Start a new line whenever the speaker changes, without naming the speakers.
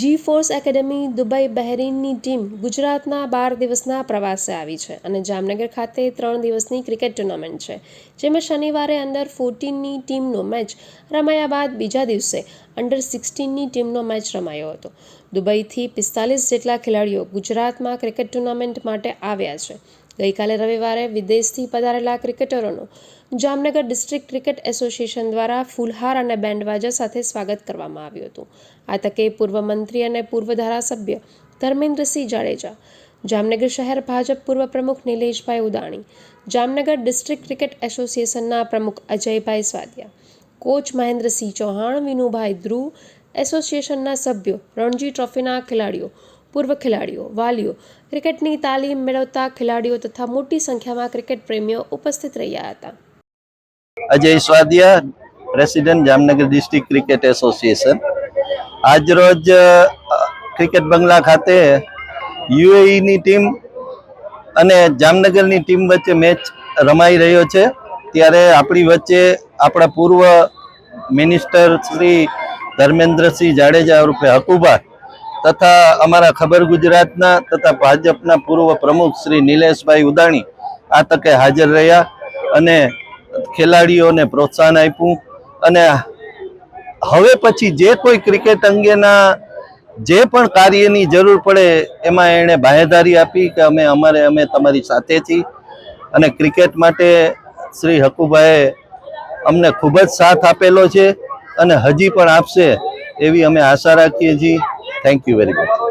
જી force academy Dubai બહેરીનની team ગુજરાતના બાર દિવસના પ્રવાસે આવી છે અને જામનગર ખાતે ત્રણ દિવસની ક્રિકેટ ટુર્નામેન્ટ છે, જેમાં શનિવારે અંડર ફોર્ટીનની ટીમનો મેચ રમાયા બાદ બીજા દિવસે અંડર સિક્સટીનની ટીમનો મેચ રમાયો હતો. દુબઈથી પિસ્તાલીસ જેટલા ખેલાડીઓ ગુજરાતમાં ક્રિકેટ ટુર્નામેન્ટ માટે આવ્યા છે. ગઈકાલે રવિવારે વિદેશથી પધારેલા ક્રિકેટરોનું જામનગર ડિસ્ટ્રિક્ટ ક્રિકેટ એસોસિએશન દ્વારા ફૂલહાર અને બેન્ડવાજા સાથે સ્વાગત કરવામાં આવ્યું હતું. આ તકે પૂર્વ મંત્રી અને પૂર્વ ધારાસભ્ય ધર્મેન્દ્રસિંહ જાડેજા, જામનગર શહેર ભાજપ પૂર્વ પ્રમુખ નિલેશભાઈ ઉદાણી, જામનગર ડિસ્ટ્રિક્ટ ક્રિકેટ એસોસિએશનના પ્રમુખ અજયભાઈ સ્વાદિયા, કોચ મહેન્દ્રસિંહ ચૌહાણ, વિનુભાઈ ધ્રુવ, એસોસિએશનના સભ્યો રણજી ટ્રોફીના ખેલાડીઓ પૂર્વ ખેલાડીઓ, વાલીઓ, ક્રિકેટની તાલીમ મેળવતા ખેલાડીઓ તથા મોટી સંખ્યામાં ક્રિકેટ પ્રેમીઓ ઉપસ્થિત રહ્યા હતા.
Ajay Swadia, president, Jamnagar district cricket association. આજરોજ ક્રિકેટ બંગલા ખાતે યુએઈની ટીમ અને જામનગરની ટીમ વચ્ચે મેચ રમાઈ રહ્યો છે. ત્યારે આપણી વચ્ચે આપણા પૂર્વ મિનિસ્ટર શ્રી ધર્મેન્દ્રસિંહ જાડેજા રૂપે હકુબા તથા અમારા ખબર ગુજરાતના તથા ભાજપના પૂર્વ પ્રમુખ શ્રી નિલેશભાઈ ઉદાણી આ તકે હાજર રહ્યા અને ખેલાડીઓને પ્રોત્સાહન આપ્યું. અને હવે પછી જે કોઈ ક્રિકેટ અંગેના જે પણ કાર્યની જરૂર પડે એમાં એણે બાહેધારી આપી કે અમે અમારે, અમે તમારી સાથે છીએ અને ક્રિકેટ માટે શ્રી હકુભાઈએ અમને ખૂબ જ સાથ આપેલો છે અને હજી પણ આપશે એવી અમે આશા રાખીએ છીએ. thank you very much.